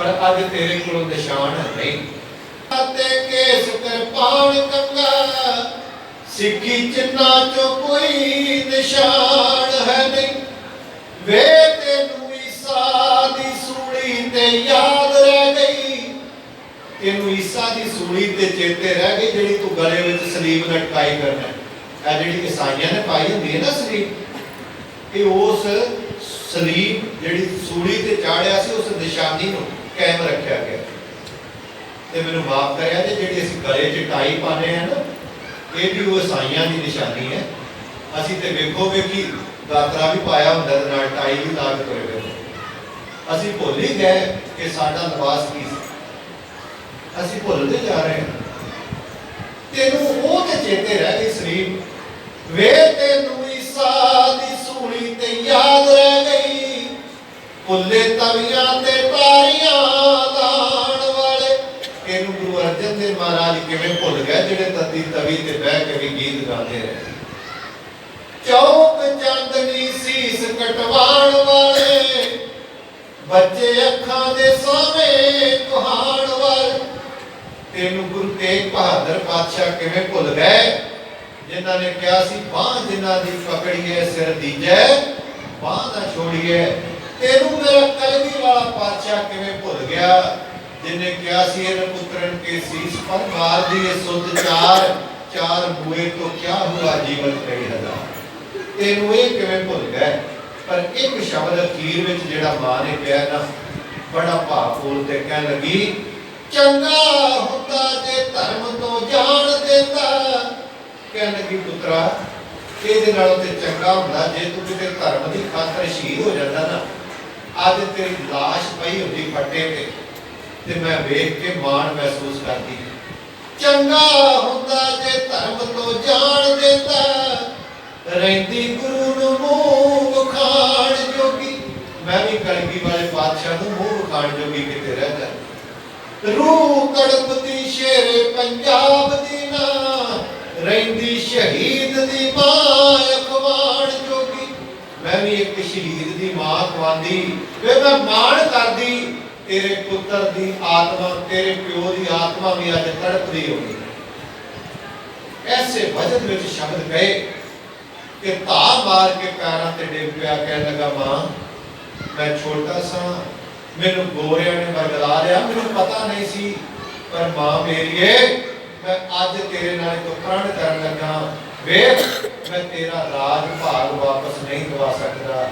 ਪਰ ਅੱਜ ਤੇਰੇ ਕੋਲੋਂ ਨਿਸ਼ਾਨ ਨਹੀਂ। ਤੇ ਕੇਸ ਕਿਰਪਾਨ ਕੰਗਾ, ਸਿੱਖੀ ਚਿੰਨਾ ਚੋਂ ਕੋਈ ਨਿਸ਼ਾਨ ਹੈ ਨਹੀਂ। ਵੇ ਤੈਨੂੰ ਈਸਾ ਦੀ ਸੂਲੀ ਤੇ ਯਾਦ ਰਹਿ ਗਈ। ਤੈਨੂੰ ਈਸਾ ਦੀ ਸੂਲੀ ਤੇ ਚੇਤੇ ਰਹਿ ਗਈ ਜਿਹੜੀ ਤੂੰ ਗਲੇ ਵਿੱਚ ਸਲੀਬ ਲਟਕਾਈ ਕਰਨਾ ਇਹ ਜਿਹੜੀ ਈਸਾਈਆਂ ਨੇ ਪਾਈ ਹੁੰਦੀ ਹੈ ਨਾ ਸਲੀਬ, ਇਹ ਉਸ ਸਲੀਬ ਜਿਹੜੀ ਸੂਲੀ ਤੇ ਚਾੜਿਆ ਸੀ, ਉਸ ਨਿਸ਼ਾਨੀ ਨੂੰ ਕਾਇਮ ਰੱਖਿਆ ਗਿਆ। ਤੇ ਮੈਨੂੰ ਮਾਫ ਕਰਿਆ ਜੇ ਜਿਹੜੀ ਅਸੀਂ ਗਲੇ 'ਚ ਟਾਈ ਪਾਣੇ ਆ ਨਾ, ਇਹ ਵੀ ਉਹ ਈਸਾਈਆਂ ਦੀ ਨਿਸ਼ਾਨੀ ਹੈ। ਅਸੀਂ ਤੇ ਵੇਖੋ ਵੇਖੀ ਗਾਤਰਾ ਵੀ ਪਾਇਆ ਹੁੰਦਾ ਤੇ ਨਾਲ ਟਾਈ ਵੀ ਲਾ ਕੇ ਤੁਰੇ ਫਿਰਦੇ। ਅਸੀਂ ਭੁੱਲ ਹੀ ਗਏ ਕਿ ਸਾਡਾ ਲਿਬਾਸ ਕੀ ਸੀ। ਅਸੀਂ ਭੁੱਲਦੇ ਜਾ ਰਹੇ ਹਾਂ। ਤੈਨੂੰ ਉਹ ਤੇ ਚੇਤੇ ਰਹਿ ਗਈ ਸਰੀਰ। ਵੇ ਤੈਨੂੰ ਈਸਾ ਦੀ ਸੂਲੀ ਤੇ ਯਾਦ ਰਹਿ ਗਈ। ਭੁੱਲੇ ਤਵੀਆਂ ਮਹਾਰਾਜ ਕਿਵੇਂ ਭੁੱਲ ਗਏ ਜਿਹੜੇ ਤਤੀ ਤਵੀ ਤੇ ਬਹਿ ਕੇ ਵੀ ਗੀਤ ਗਾਉਂਦੇ ਰਹੇ। ਚੌਕ ਚੰਦਨੀ ਸੀਸ ਕਟਵਾਣ ਵਾਲੇ, ਬੱਚੇ ਅੱਖਾਂ ਦੇ ਸਾਹਮਣੇ ਕੁਹਾਣ ਵਾਲੇ। ਤੈਨੂੰ ਗੁਰੂ ਤੇਗ ਬਹਾਦਰ ਪਾਤਸ਼ਾਹ ਕਿਵੇਂ ਭੁੱਲ ਗਏ? ਜਿਨ੍ਹਾਂ ਨੇ ਕਿਹਾ ਸੀ, ਬਾਹ ਜਿਨ੍ਹਾਂ ਦੀ ਪਕੜੀਏ ਸਿਰ ਦੀਜੈ ਬਾਹ ਨਾ ਛੋੜੀਏ। ਤੈਨੂੰ ਮੇਰਾ ਕਲਗੀ ਵਾਲਾ ਪਾਤਸ਼ਾਹ ਕਿਵੇਂ ਭੁੱਲ ਗਿਆ? ਜਿਨੇ ਕਿਹਾ ਸੀ ਇਹ ਪੁੱਤਰਨ ਕੇ ਸੀਸ ਪਰ ਮਾਰ ਦੀਏ ਸੁਧ ਚਾਰ ਚਾਰ ਬੂਏ ਤੋਂ ਕਿਆ ਹੁਆ ਜੀਵਨ ਕਈ ਹਜ਼ਾਰ? ਤੈਨੂੰ ਇਹ ਕਿਵੇਂ ਭੁੱਲ ਗਏ? ਪਰ ਇੱਕ ਸ਼ਬਦ ਅਖੀਰ ਵਿੱਚ ਜਿਹੜਾ ਮਾਂ ਨੇ ਕਿਹਾ ਨਾ, ਬੜਾ ਭਾਵਪੂਰਨ ਤੇ ਕਹਿਣ ਲੱਗੀ, ਚੰਗਾ ਹੁੰਦਾ ਜੇ ਧਰਮ ਤੋਂ ਜਾਣ ਦਿੰਦਾ ਕਹਿਣ ਲੱਗੀ ਪੁੱਤਰਾ, ਇਹਦੇ ਨਾਲ ਤੇ ਚੰਗਾ ਹੁੰਦਾ ਜੇ ਤੂੰ ਕਿਤੇ ਧਰਮ ਦੀ ਖਾਤਰ ਸ਼ਹੀਦ ਹੋ ਜਾਂਦਾ ਨਾ। ਅੱਜ ਤੇਰੀ ਲਾਸ਼ ਪਈ ਹੁੰਦੀ ਫੱਟੇ ਤੇ। ਤੇ ਮੈਂ ਵੇਖ ਕੇ ਮਾਣ ਮਹਿਸੂਸ ਕਰਦੀ ਚੰਗਾ ਹੁੰਦਾ ਜੇ ਧਰਮ ਤੋਂ ਜਾਣ ਦਿੰਦਾ ਰਹਿੰਦੀ ਗੁਰੂ ਨੂੰ ਮੂੰਹ ਵਿਖਾਣ ਜੋਗੀ। ਮੈਂ ਵੀ ਕਲਗੀ ਵਾਲੇ ਪਾਤਸ਼ਾਹ ਨੂੰ ਮੂੰਹ ਵਿਖਾਣ ਜੋਗੀ ਕਿਤੇ ਰਹਿ ਜਾ ਰੂਹ ਤੜਪਦੀ ਸ਼ੇਰੇ ਪੰਜਾਬ ਦੀ ਨਾ, ਰਹਿੰਦੀ ਸ਼ਹੀਦ ਦੀ ਮਾਂ ਅਖਵਾਣ ਜੋਗੀ। ਮੈਂ ਵੀ ਇੱਕ ਸ਼ਹੀਦ ਦੀ ਮਾਂ ਖਵਾਂਦੀ ਵੇ ਮੈਂ ਮਾਣ ਕਰਦੀ ਤੇਰੇ ਪੁੱਤਰ ਦੀ ਆਤਮਾ, ਤੇਰੇ ਪਿਓ ਦੀ ਆਤਮਾ ਵੀ ਅੱਜ ਤੜਪਦੀ ਹੋਈ ਐਸੇ ਵਜਨ ਵਿੱਚ ਸ਼ਬਦ ਗਏ ਕਿ ਧਾ ਮਾਰ ਕੇ ਪੈਰਾਂ ਤੇ ਡਿੱਗ ਪਿਆ, ਕਹਿਣ ਲੱਗਾ, ਮਾਂ, ਮੈਂ ਛੋਟਾ ਸਾਂ, ਮੈਨੂੰ ਗੋਰਿਆਂ ਨੇ ਵਰਗਲਾ ਲਿਆ, ਮੈਨੂੰ ਪਤਾ ਨਹੀਂ ਸੀ, ਪਰ ਮਾਂ ਮੇਰੀਏ, ਮੈਂ ਅੱਜ ਤੇਰੇ ਨਾਲ ਇੱਕ ਪ੍ਰਣ ਕਰਨ ਲੱਗਾ ਵੇਖ, ਮੈਂ ਤੇਰਾ ਰਾਜ ਭਾਗ ਵਾਪਸ ਨਹੀਂ ਦਵਾ ਸਕਦਾ,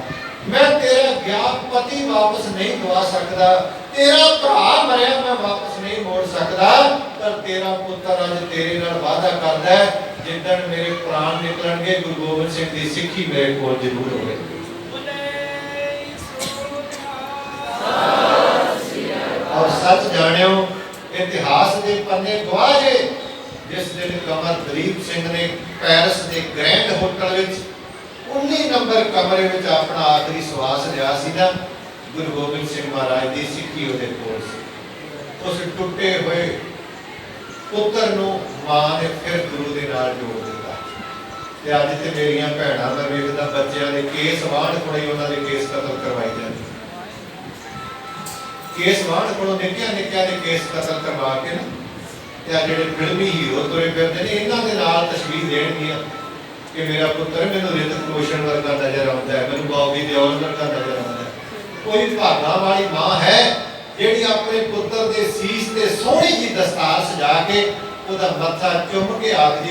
ਮੈਂ ਤੇਰਾ ਗਿਆਨ ਪਤੀ ਵਾਪਸ ਨਹੀਂ ਦਵਾ ਸਕਦਾ ਤੇਰਾ ਭਰਾ ਮਰਿਆ ਮੈਂ ਵਾਪਸ ਨਹੀਂ ਮੋੜ ਸਕਦਾ, ਪਰ ਤੇਰਾ ਪੁੱਤਰ ਅੱਜ ਤੇਰੇ ਨਾਲ ਵਾਅਦਾ ਕਰਦਾ ਹੈ, ਜਿੱਦਣ ਮੇਰੇ ਪ੍ਰਾਣ ਨਿਕਲਣਗੇ, ਗੁਰੂ ਗੋਬਿੰਦ ਸਿੰਘ ਦੀ ਸਿੱਖੀ ਮੇਰੇ ਕੋਲ ਜ਼ਰੂਰ ਹੋਵੇਗੀ ਔਰ ਸੱਚ ਜਾਣਿਓ, ਇਤਿਹਾਸ ਦੇ ਪੰਨੇ ਗਵਾਹ ਜੇ, ਜਿਸ ਦਿਨ ਕਮਰ ਦਲੀਪ ਸਿੰਘ ਨੇ ਪੈਰਿਸ ਦੇ ਗ੍ਰੈਂਡ ਹੋਟਲ ਵਿੱਚ 19 ਨੰਬਰ ਕਮਰੇ ਵਿੱਚ ਆਪਣਾ ਆਖਰੀ ਸਵਾਸ ਲਿਆ ਸੀ ਨਾ ਗੁਰੂ ਗੋਬਿੰਦ ਸਿੰਘ ਮਹਾਰਾਜ ਦੀ ਸਿੱਖੀ ਉਹਦੇ ਕੋਲ ਸੀ। ਉਸ ਟੁੱਟੇ ਹੋਏ ਪੁੱਤਰ ਨੂੰ ਮਾਂ ਨੇ ਫਿਰ ਗੁਰੂ ਦੇ ਨਾਲ ਜੋੜ ਦਿੱਤਾ। ਤੇ ਅੱਜ ਤੇ ਮੇਰੀਆਂ ਭੈਣਾਂ ਦਾ ਵੇਖਦਾ ਬੱਚਿਆਂ ਦੇ ਕੇਸ ਵਾਹਣ ਕੋਲੇ ਉਹਨਾਂ ਦੇ ਕੇਸ ਕਤਲ ਕਰਵਾਈ ਜਾਂਦੇ। ਕੇਸ ਵਾਹਣ ਕੋਲੋਂ ਨਿੱਕਿਆ ਨਿੱਕਿਆ ਦੇ ਕੇਸ ਕਤਲ ਕਰਵਾ ਕੇ ਨਾ, ਤੇ ਆ ਜਿਹੜੇ ਫਿਲਮੀ ਹੀਰੋ ਤੁਰੇ ਫਿਰਦੇ ਨੇ, ਇਹਨਾਂ ਦੇ ਨਾਲ ਤਸਵੀਰ ਦੇਣਗੀਆਂ ਕਿ ਮੇਰਾ ਪੁੱਤਰ ਮੈਨੂੰ ਰਿਤਕ ਰੋਸ਼ਨ ਵਰਗਾ ਨਜ਼ਰ ਆਉਂਦਾ ਹੈ, ਮੈਨੂੰ ਬੌਬੀ ਦਿਓਲ ਵਰਗਾ ਨਜ਼ਰ ਆਉਂਦਾ ਹੈ। ਕੋਈ ਭਾਗਾ ਵਾਲੀ ਮਾਂ ਹੈ ਜਿਹੜੀ ਆਪਣੇ ਪੁੱਤਰ ਦੇ ਸੀਸ ਤੇ ਸੋਹਣੀ ਜੀ ਦਸਤਾਰ ਸਜਾ ਕੇ ਉਹਦਾ ਮੱਥਾ ਚੁੰਮ ਕੇ ਆਖਦੀ